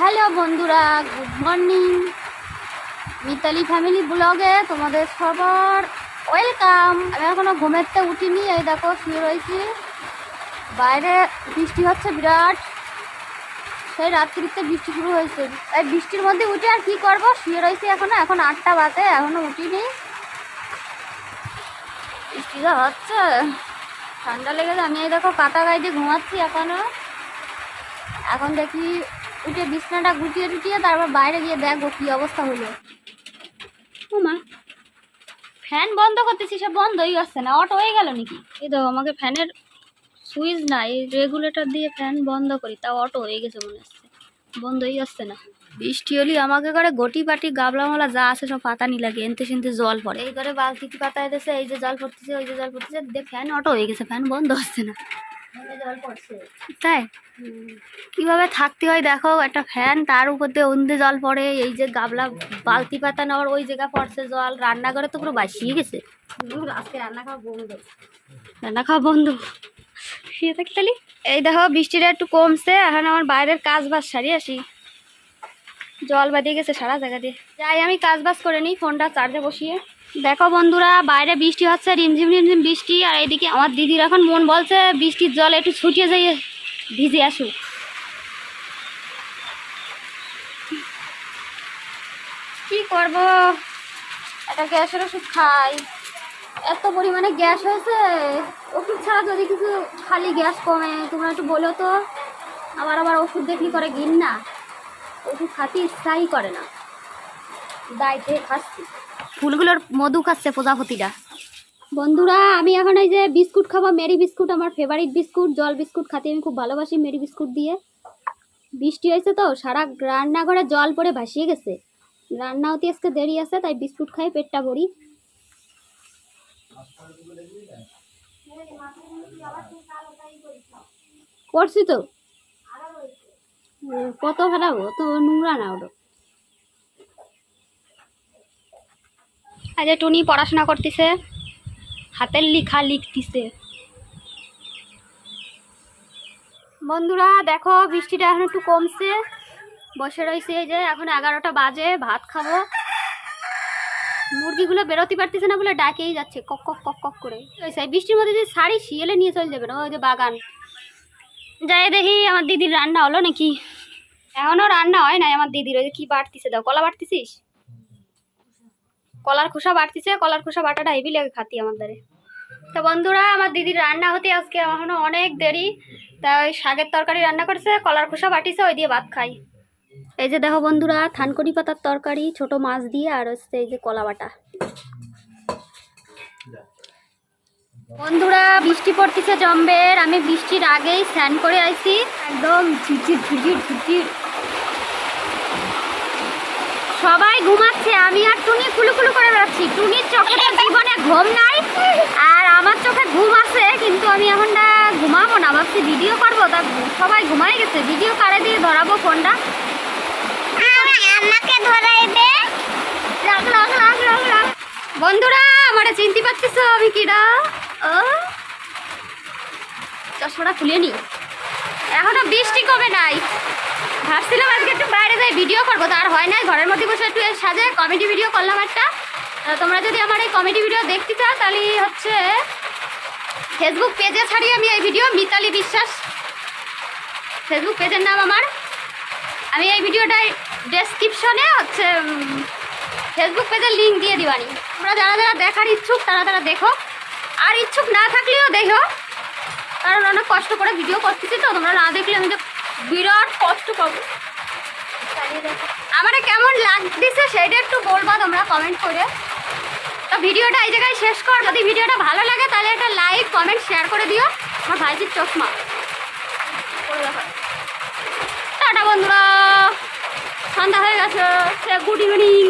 Hello বন্ধুরা, good morning. Mitali family ব্লগে তোমাদের সবার ওয়েলকাম। আমি এখনও ঘুমেরতে উঠিনি, এই দেখো শুয়ে রয়েছি। বাইরে বৃষ্টি হচ্ছে বিরাট। সেই রাত্রিতে বৃষ্টি শুরু হয়েছে। এই বৃষ্টির মধ্যে উঠে আর কি করব? শুয়ে রয়েছি এখনও, এখন আটটা বাজে, এখনও উঠিনি। বৃষ্টি যা হচ্ছে। ঠান্ডা লেগেছে আমি এই দেখো কাটা গায়ে দিয়ে ঘুমাচ্ছি এখনও। এখন দেখি উঠে বিছনাটা গুটিয়ে টুটিয়ে তারপর বাইরে গিয়ে দেখব কি অবস্থা হলো। মা। ফ্যান বন্ধ করতেছি সে বন্ধই হচ্ছে না। অটো হয়ে গেল নাকি? এই দেখো আমাকে ফ্যানের সুইচ না এই রেগুলেটর দিয়ে ফ্যান বন্ধ করি তাও অটো হয়ে গেছে মনে হচ্ছে। বন্ধই হচ্ছে না। বৃষ্টি হলি আমাকে করে গটি পাটি গাবলা মালা যা আছে সব পাতা নি লাগে এনতে শুনতে জল পড়ে। এই করে বালতিতে পাতা এসেছে এই যে জল পড়তেছে ওই যে জল পড়তেছে দেখ ফ্যান অটো হয়ে গেছে ফ্যান বন্ধ হচ্ছে না। তাই? কীভাবে থাকতে হয় দেখো, একটা ফ্যান তার উপর দিয়ে উন্দে জল পড়ে, এই যে গাবলা বালতি পাতা নেওয়ার ওই জায়গা পড়ছে জল, রান্নাঘরে তো পুরো বাসিয়ে গেছে। রান্না খাওয়া বন্ধ। রান্না খাওয়া বন্ধ শুয়ে থাকি এই দেখো, বৃষ্টিটা একটু কমছে, এখন আমার বাইরের কাজ বাজ সারি আসি। জল বাদিয়ে গেছে সারা জায়গা দিয়ে। যাই, আমি কাজ বাজ করে নিই, ফোনটা চার্জে বসিয়ে। দেখো বন্ধুরা, বাইরে বৃষ্টি হচ্ছে, রিমঝিম রিমঝিম বৃষ্টি, আর এইদিকে আমার দিদির এখন মন বলছে বৃষ্টির জল একটু ছুটিয়ে যাই, ভিজে আসুক। কি করব? একটা গ্যাসের ওষুধ খাই। এত পরিমাণে গ্যাস হয়েছে। ওষুধ ছাড়া যদি কিছু খালি গ্যাস কমে, তোমরা একটু বলো তো। আবার আবার ওষুধ দেখি করে গিন না ওষুধ খাতে ইচ্ছাই করে না। দাইতে খাচ্ছি। ফুলগুলোর মধু খাচ্ছে প্রজাপতিটা বন্ধুরা, আমি এখন এই যে বিস্কুট খাব, মেরি বিস্কুট, আমার ফেভারিট বিস্কুট, জল বিস্কুট খাতে। আমি খুব ভালোবাসি মেরি বিস্কুট দিয়ে। বৃষ্টি হয়েছে তো, সারা রান্নাঘরে জল পড়ে ভাসিয়ে গেছে। রান্না হতে আজকে দেরি আছে, তাই বিস্কুট খাই, পেটটা ভরি। করছি তো? কত ফেলাবো তো নোংরা না ওটা। আজ টুনি পড়াশোনা করতেছে, হাতের লিখা লিখতেছে। বন্ধুরা, দেখো, বৃষ্টিটা এখন একটু কমছে। বসে রয়েছে যে, এখন এগারোটা বাজে, ভাত খাব। মুরগিগুলো বেরোতে পারতেছে না বলে ডাকেই যাচ্ছে, কক কক কক কক করে। সেই বৃষ্টির মধ্যে যে শাড়ি শিয়েলে নিয়ে চলে যাবে না, ওই যে বাগান। যাই দেখি, আমার দিদির রান্না হলো নাকি? এখনও রান্না হয় না আমার দিদির, ওই যে কী বাড়তিছে, দাও, কলা বাড়তিছিস? কলার খোসা বাড়তিছে, কলার খোসা বাটাটা হেভি লাগে খাতি আমার দ্বারে। তো বন্ধুরা, আমার দিদির রান্না হতে আজকে এখনও অনেক দেরি। তা ওই শাকের তরকারি রান্না করছে, কলার খোসা বাটিছে, ওই দিয়ে ভাত খাই। এই যে দেখো বন্ধুরা, থানকুনি পাতার তরকারি, ছোট মাছ দিয়ে, আর হচ্ছে এই যে কলা বাটা। বন্ধুরা, বৃষ্টি পড়তেছে জম্বের, আমি বৃষ্টির আগেই স্নান করে আইছি। একদম ঝিরঝির ঝিরঝির ঝিরঝির। সবাই ঘুমাচ্ছে আমি আর টুনি কুলু কুলু করে বেড়াচ্ছি। টুনির চোখে তো জীবনে ঘুম নাই আর আমার চোখে ঘুম আছে কিন্তু আমি এখন না ঘুমাবো না ভাবছি ভিডিও করব। তা সবাই ঘুমাই গেছে ভিডিও কারে দিয়ে ধরাবো ফোনটা আমাকে ধরাইবে লাগ লাগ লাগ লাগ বন্ধুরা আমারে চিনতে পারতেছ আমি কিরা ও? চশমাটা খুলে নি। এখনও বৃষ্টি কমে নাই ভাবছিলাম আজকে একটু বাইরে যাই করব তার হয় নাই ঘরের মধ্যে বসে একটু সাজে কমেডি ভিডিও করলাম একটা। তোমরা যদি আমার এই কমেডি ভিডিও দেখতে চাও, তাহলে হচ্ছে ফেসবুক পেজে ছাড়ি আমি এই ভিডিও মিতালি বিশ্বাস। ফেসবুক পেজের নাম আমার। আমি এই ভিডিওটাই ডেসক্রিপশনে হচ্ছে ফেসবুক পেজের লিঙ্ক দিয়ে দিবানি। তোমরা যারা যারা দেখার ইচ্ছুক, তারা তারা দেখো। আর ইচ্ছুক না থাকলেও দেখো। কারণ অনেক কষ্ট করে ভিডিও করতেছি তো, তোমরা না দেখলে আমি তো বিরাট কষ্ট পাবো। আমার কেমন লাগতেছে সেটা একটু বলবা তোমরা কমেন্ট করে। তো ভিডিওটা এই জায়গায় শেষ কর। যদি ভিডিওটা ভালো লাগে, তাহলে একটা লাইক কমেন্ট শেয়ার করে দিও। আমার ভাইজির চশমা। টাটা বন্ধুরা। সন্ধ্যা হয়ে গেছে। Good evening.